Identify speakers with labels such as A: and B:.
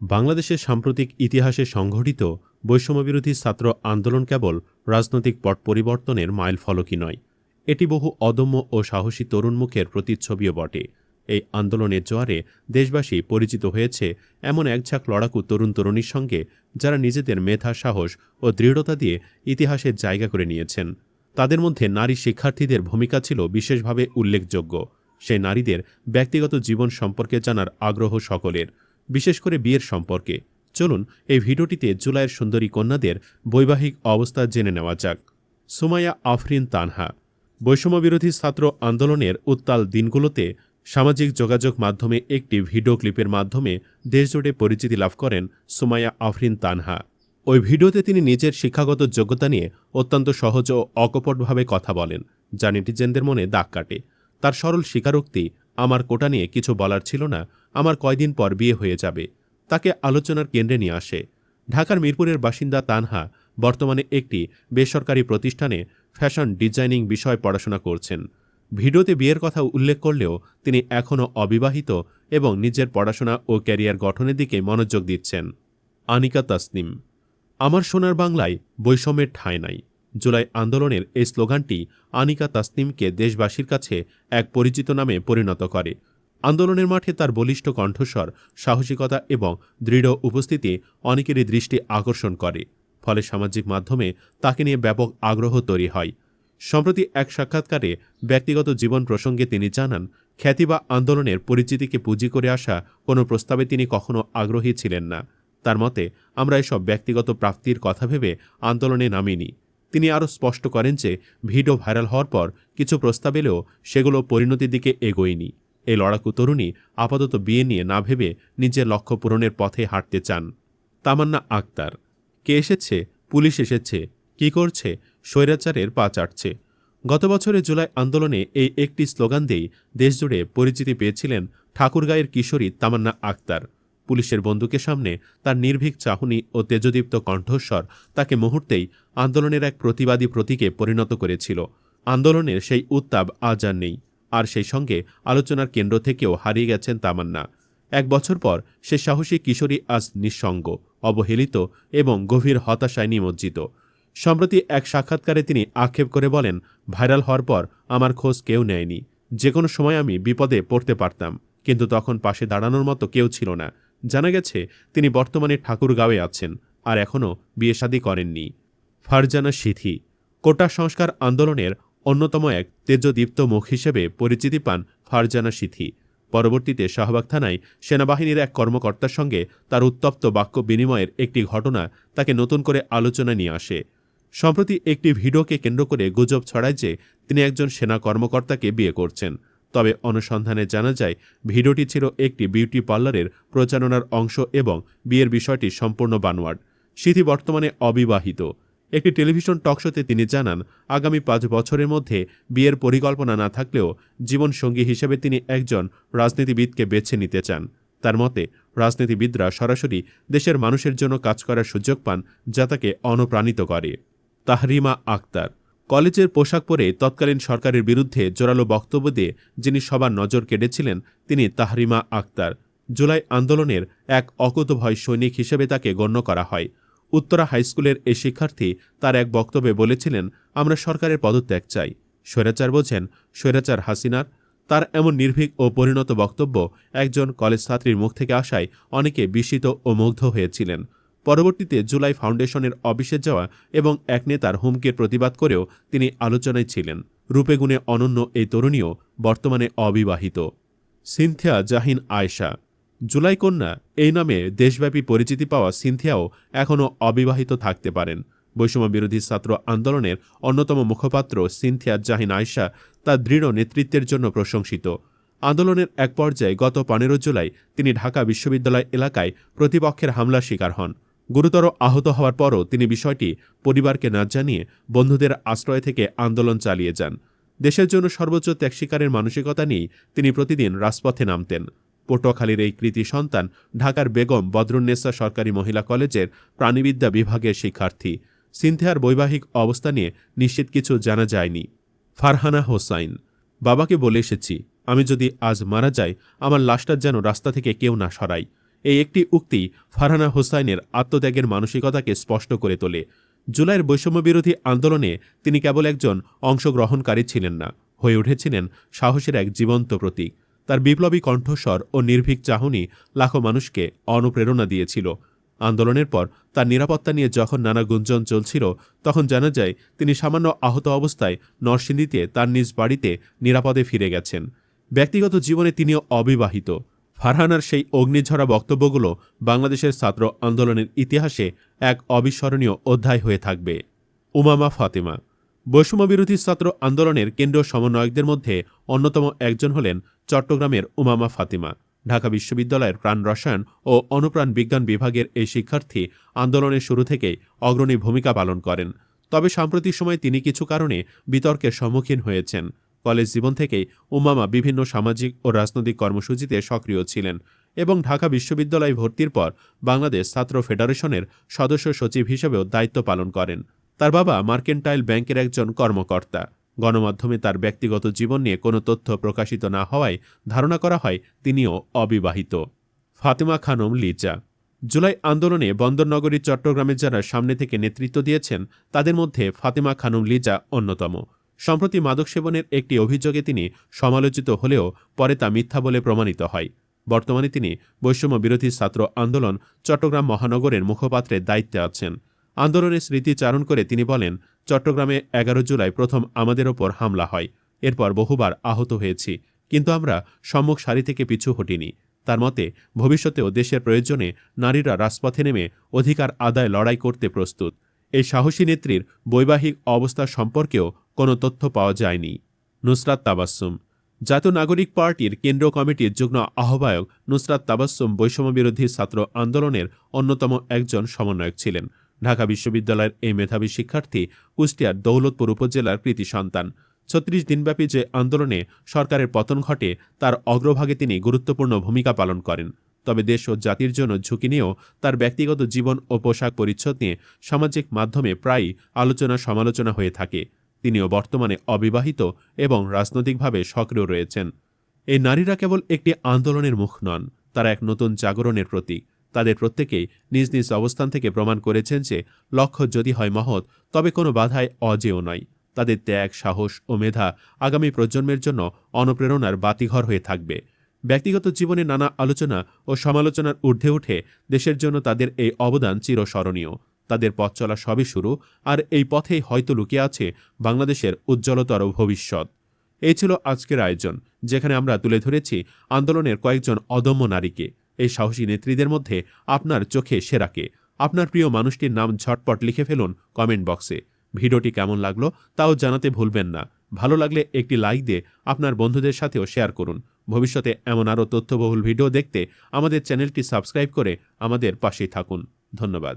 A: বাংলাদেশের সাম্প্রতিক ইতিহাসে সংঘটিত বৈষম্যবিরোধী ছাত্র আন্দোলন কেবল রাজনৈতিক পট পরিবর্তনের মাইল ফলকই নয়, এটি বহু অদম্য ও সাহসী তরুণ মুখের প্রতিচ্ছবিও বটে। এই আন্দোলনের জোয়ারে দেশবাসী পরিচিত হয়েছে এমন একঝাঁক লড়াকু তরুণ তরুণীর সঙ্গে যারা নিজেদের মেধা, সাহস ও দৃঢ়তা দিয়ে ইতিহাসের জায়গা করে নিয়েছেন। তাদের মধ্যে নারী শিক্ষার্থীদের ভূমিকা ছিল বিশেষভাবে উল্লেখযোগ্য। সেই নারীদের ব্যক্তিগত জীবন সম্পর্কে জানার আগ্রহ সকলের। বিশেষ করে বিয়ের সম্পর্কে। চলুন, এই ভিডিওটিতে জুলাইয়ের সুন্দরী কন্যাদের বৈবাহিক অবস্থা জেনে নেওয়া যাক। সুমাইয়া আফরিন তানহা, বৈষম্যবিরোধী ছাত্র আন্দোলনের উত্তাল দিনগুলোতে সামাজিক যোগাযোগ মাধ্যমে একটি ভিডিও ক্লিপের মাধ্যমে দেশজুড়ে পরিচিতি লাভ করেন সুমাইয়া আফরিন তানহা। ওই ভিডিওতে তিনি নিজের শিক্ষাগত যোগ্যতা নিয়ে অত্যন্ত সহজ ও অকপটভাবে কথা বলেন, যা নেটিজেনদের মনে দাগ কাটে। তার সরল স্বীকারোক্তি, আমার কোটা নিয়ে কিছু বলার ছিল না আমার কয়দিন পর বিয়ে হয়ে যাবে। তাকে আলোচনার কেন্দ্রে নিয়ে আসে। ঢাকার মিরপুরের বাসিন্দা তানহা বর্তমানে একটি বেসরকারি প্রতিষ্ঠানে ফ্যাশন ডিজাইনিং বিষয় পড়াশোনা করছেন। ভিডিওতে বিয়ের কথা উল্লেখ করলেও তিনি এখনও অবিবাহিত এবং নিজের পড়াশোনা ও ক্যারিয়ার গঠনের দিকে মনোযোগ দিচ্ছেন। আনিকা তাসনিম, আমার সোনার বাংলায় বৈষম্যের ঠাঁই নাই। জুলাই আন্দোলনের এই স্লোগানটি আনিকা তাসনিমকে দেশবাসীর কাছে এক পরিচিত নামে পরিণত করে। আন্দোলনের মাঠে তার বলিষ্ঠ কণ্ঠস্বর, সাহসিকতা এবং দৃঢ় উপস্থিতি অনেকেরই দৃষ্টি আকর্ষণ করে। ফলে সামাজিক মাধ্যমে তাকে নিয়ে ব্যাপক আগ্রহ তৈরি হয়। সম্প্রতি এক সাক্ষাৎকারে ব্যক্তিগত জীবন প্রসঙ্গে তিনি জানান, খ্যাতি বা আন্দোলনের পরিচিতিকে পুঁজি করে আসা কোনো প্রস্তাবে তিনি কখনো আগ্রহী ছিলেন না। তার মতে, আমরা এসব ব্যক্তিগত প্রাপ্তির কথা ভেবে আন্দোলনে নামিনি। তিনি আরও স্পষ্ট করেন যে, ভিডিও ভাইরাল হওয়ার পর কিছু প্রস্তাব এলেও সেগুলো পরিণতির দিকে এগোয়নি। এই লড়াকু তরুণী আপাতত বিয়ে নিয়ে না ভেবে নিজের লক্ষ্য পূরণের পথে হাঁটতে চান। তামান্না আক্তার, কে এসেছে, পুলিশ এসেছে, কি করছে, স্বৈরাচারের পা চাটছে। গত বছরের জুলাই আন্দোলনে এই একটি স্লোগান দিয়েই দেশজুড়ে পরিচিতি পেয়েছিলেন ঠাকুরগাঁয়ের কিশোরী তামান্না আক্তার। পুলিশের বন্দুকের সামনে তার নির্ভীক চাহনি ও তেজদীপ্ত কণ্ঠস্বর তাকে মুহূর্তেই আন্দোলনের এক প্রতিবাদী প্রতীকে পরিণত করেছিল। আন্দোলনের সেই উত্তাপ আজ আর নেই। আর সেই সঙ্গে আলোচনার কেন্দ্র থেকেও হারিয়ে গেছেন তামান্না। এক বছর পর সে সাহসী কিশোরী আজ নিঃসঙ্গ, অবহেলিত এবং গভীর হতাশায় নিমজ্জিত। সম্প্রতি এক সাক্ষাৎকারে তিনি আক্ষেপ করে বলেন, ভাইরাল হওয়ার পর আমার খোঁজ কেউ নেয়নি। যে কোনো সময় আমি বিপদে পড়তে পারতাম, কিন্তু তখন পাশে দাঁড়ানোর মতো কেউ ছিল না। জানা গেছে, তিনি বর্তমানে ঠাকুরগাঁওয়ে আছেন, আর এখনও বিয়ে শাদী করেননি। ফারজানা সিথি, কোটা সংস্কার আন্দোলনের অন্যতম এক তেজদীপ্ত মুখ হিসেবে পরিচিতি পান ফারজানা সিথি। পরবর্তীতে শাহবাগ থানায় সেনাবাহিনীর এক কর্মকর্তার সঙ্গে তার উত্তপ্ত বাক্য বিনিময়ের একটি ঘটনা তাকে নতুন করে আলোচনা নিয়ে আসে। সম্প্রতি একটি ভিডিওকে কেন্দ্র করে গুজব ছড়ায় যে তিনি একজন সেনা কর্মকর্তাকে বিয়ে করছেন। তবে অনুসন্ধানে জানা যায়, ভিডিওটি ছিল একটি বিউটি পার্লারের প্রচারণার অংশ এবং বিয়ের বিষয়টি সম্পূর্ণ বানোয়াট। সিথি বর্তমানে অবিবাহিত। একটি টেলিভিশন টকশোতে তিনি জানান, আগামী পাঁচ বছরের মধ্যে বিয়ের পরিকল্পনা না থাকলেও জীবনসঙ্গী হিসেবে তিনি একজন রাজনীতিবিদকে বেছে নিতে চান। তার মতে, রাজনীতিবিদরা সরাসরি দেশের মানুষের জন্য কাজ করার সুযোগ পান যা তাকে অনুপ্রাণিত করে। তাহরিমা আক্তার। কলেজের পোশাক পরে তৎকালীন সরকারের বিরুদ্ধে জোরালো বক্তব্য দিয়ে যিনি সবার নজর কেড়েছিলেন, তিনি তাহরিমা আক্তার। জুলাই আন্দোলনের এক অকুতভয় সৈনিক হিসেবে তাকে গণ্য করা হয়। উত্তরা হাইস্কুলের এই শিক্ষার্থী তার এক বক্তব্যে বলেছিলেন, আমরা সরকারের পদত্যাগ চাই। স্বৈরাচার বোঝেন, স্বৈরাচার হাসিনার। তার এমন নির্ভীক ও পরিণত বক্তব্য একজন কলেজ ছাত্রীর মুখ থেকে আসায় অনেকে বিস্মিত ও মুগ্ধ হয়েছিলেন। পরবর্তীতে জুলাই ফাউন্ডেশনের অফিসে যাওয়া এবং এক নেতার হুমকির প্রতিবাদ করেও তিনি আলোচনায় ছিলেন। রূপেগুণে অনন্য এই তরুণীও বর্তমানে অবিবাহিত। সিনথিয়া জাহিন আয়শা জুলাই কন্যা এই নামে দেশব্যাপী পরিচিতি পাওয়া সিনথিয়াও এখনও অবিবাহিত থাকতে পারেন। বৈষম্য বিরোধী ছাত্র আন্দোলনের অন্যতম মুখপাত্র সিনথিয়া জাহিন আয়শা তার দৃঢ় নেতৃত্বের জন্য প্রশংসিত। আন্দোলনের এক পর্যায়ে গত পনেরো জুলাই তিনি ঢাকা বিশ্ববিদ্যালয় এলাকায় প্রতিপক্ষের হামলার শিকার হন। গুরুতর আহত হওয়ার পরও তিনি বিষয়টি পরিবারকে না জানিয়ে বন্ধুদের আশ্রয় থেকে আন্দোলন চালিয়ে যান। দেশের জন্য সর্বোচ্চ ত্যাগ শিকারের মানসিকতা নিয়েই তিনি প্রতিদিন রাজপথে নামতেন। পটুয়াখালীর এই কৃতি সন্তান ঢাকার বেগম বদরুন্নেসা সরকারি মহিলা কলেজের প্রাণীবিদ্যা বিভাগের শিক্ষার্থী। সিনথিয়ার বৈবাহিক অবস্থা নিয়ে নিশ্চিত কিছু জানা যায়নি। ফারহানা হোসাইন, বাবাকে বলে এসেছি, আমি যদি আজ মারা যাই, আমার লাশটা যেন রাস্তা থেকে কেউ না সরাই এই একটি উক্তি ফারহানা হোসাইনের আত্মত্যাগের মানসিকতাকে স্পষ্ট করে তোলে। জুলাইয়ের বৈষম্যবিরোধী আন্দোলনে তিনি কেবল একজন অংশগ্রহণকারী ছিলেন না, হয়ে উঠেছিলেন সাহসের এক জীবন্ত প্রতীক। তার বিপ্লবী কণ্ঠস্বর ও নির্ভীক চাহনি লাখো মানুষকে অনুপ্রেরণা দিয়েছিল। আন্দোলনের পর তার নিরাপত্তা নিয়ে যখন নানা গুঞ্জন চলছিল, তখন জানা যায় তিনি সামান্য আহত অবস্থায় নরসিংদীতে তার নিজ বাড়িতে নিরাপদে ফিরে গেছেন। ব্যক্তিগত জীবনে তিনিও অবিবাহিত। ফারহানার সেই অগ্নিঝরা বক্তব্যগুলো বাংলাদেশের ছাত্র আন্দোলনের ইতিহাসে এক অবিস্মরণীয় অধ্যায় হয়ে থাকবে। উমামা ফাতেমা বৈষম্যবিরোধী ছাত্র আন্দোলনের কেন্দ্রীয় সমন্বয়কদের মধ্যে অন্যতম একজন হলেন চট্টগ্রামের উমামা ফাতিমা। ঢাকা বিশ্ববিদ্যালয়ের প্রাণ রসায়ন ও অনুপ্রাণ বিজ্ঞান বিভাগের এই শিক্ষার্থী আন্দোলনের শুরু থেকেই অগ্রণী ভূমিকা পালন করেন। তবে সাম্প্রতিক সময়ে তিনি কিছু কারণে বিতর্কের সম্মুখীন হয়েছেন। কলেজ জীবন থেকেই উমামা বিভিন্ন সামাজিক ও রাজনৈতিক কর্মসূচিতে সক্রিয় ছিলেন এবং ঢাকা বিশ্ববিদ্যালয় ভর্তির পর বাংলাদেশ ছাত্র ফেডারেশনের সদস্য সচিব হিসেবেও দায়িত্ব পালন করেন। তার বাবা মার্কেন্টাইল ব্যাংকের একজন কর্মকর্তা। গণমাধ্যমে তার ব্যক্তিগত জীবন নিয়ে কোনো তথ্য প্রকাশিত না হওয়ায় ধারণা করা হয় তিনিও অবিবাহিত। ফাতেমা খানম লিজা। জুলাই আন্দোলনে বন্দরনগরী, চট্টগ্রামের যারা সামনে থেকে নেতৃত্ব দিয়েছেন, তাদের মধ্যে ফাতেমা খানম লিজা অন্যতম। সম্প্রতি মাদক সেবনের একটি অভিযোগে তিনি সমালোচিত হলেও পরে তা মিথ্যা বলে প্রমাণিত হয়। বর্তমানে তিনি বৈষম্য বিরোধী ছাত্র আন্দোলন চট্টগ্রাম মহানগরের মুখপাত্রের দায়িত্বে আছেন। আন্দোলনের স্মৃতিচারণ করে তিনি বলেন, চট্টগ্রামে এগারো জুলাই প্রথম আমাদের ওপর হামলা হয়। এরপর বহুবার আহত হয়েছি। কিন্তু আমরা সম্মুখ সারি থেকে পিছু হটিনি। তার মতে, ভবিষ্যতেও দেশের প্রয়োজনে নারীরা রাজপথে নেমে অধিকার আদায় লড়াই করতে প্রস্তুত। এই সাহসী নেত্রীর বৈবাহিক অবস্থা সম্পর্কেও কোনো তথ্য পাওয়া যায়নি। নুসরাত তাবাসুম জাতীয় নাগরিক পার্টির কেন্দ্রীয় কমিটির যুগ্ম আহ্বায়ক নুসরাত তাবাসুম বৈষম্যবিরোধী ছাত্র আন্দোলনের অন্যতম একজন সমন্বয়ক ছিলেন। ঢাকা বিশ্ববিদ্যালয়ের এই মেধাবী শিক্ষার্থী কুষ্টিয়ার দৌলতপুর উপজেলার কৃতি সন্তান। ছত্রিশ দিনব্যাপী যে আন্দোলনে সরকারের পতন ঘটে, তার অগ্রভাগে তিনি গুরুত্বপূর্ণ ভূমিকা পালন করেন। তবে দেশ ও জাতির জন্য ঝুঁকি নিয়েও তার ব্যক্তিগত জীবন ও পোশাক পরিচ্ছদ নিয়ে সামাজিক মাধ্যমে প্রায়ই আলোচনা সমালোচনা হয়ে থাকে। তিনিও বর্তমানে অবিবাহিত এবং রাজনৈতিকভাবে সক্রিয় রয়েছেন। এই নারীরা কেবল একটি আন্দোলনের মুখ নন, তারা এক নতুন জাগরণের প্রতীক। তাদের প্রত্যেকেই নিজ নিজ অবস্থান থেকে প্রমাণ করেছেন যে লক্ষ্য যদি হয় মহৎ, তবে কোনো বাধায় অজেয় নয়। তাদের ত্যাগ, সাহস ও মেধা আগামী প্রজন্মের জন্য অনুপ্রেরণার বাতিঘর হয়ে থাকবে। ব্যক্তিগত জীবনে নানা আলোচনা ও সমালোচনার ঊর্ধ্বে উঠে দেশের জন্য তাদের এই অবদান চিরস্মরণীয়। তাদের পথ চলা সবই শুরু, আর এই পথেই হয়তো লুকিয়ে আছে বাংলাদেশের উজ্জ্বলতর ভবিষ্যৎ। এই ছিল আজকের আয়োজন, যেখানে আমরা তুলে ধরেছি আন্দোলনের কয়েকজন অদম্য নারীকে। এই সাহসী নেত্রীদের মধ্যে আপনার চোখে সেরাকে। আপনার প্রিয় মানুষটির নাম ঝটপট লিখে ফেলুন কমেন্ট বক্সে। ভিডিওটি কেমন লাগল তাও জানাতে ভুলবেন না। ভালো লাগলে একটি লাইক দিয়ে আপনার বন্ধুদের সাথেও শেয়ার করুন। ভবিষ্যতে এমন আরও তথ্যবহুল ভিডিও দেখতে আমাদের চ্যানেলটি সাবস্ক্রাইব করে আমাদের পাশেই থাকুন। ধন্যবাদ।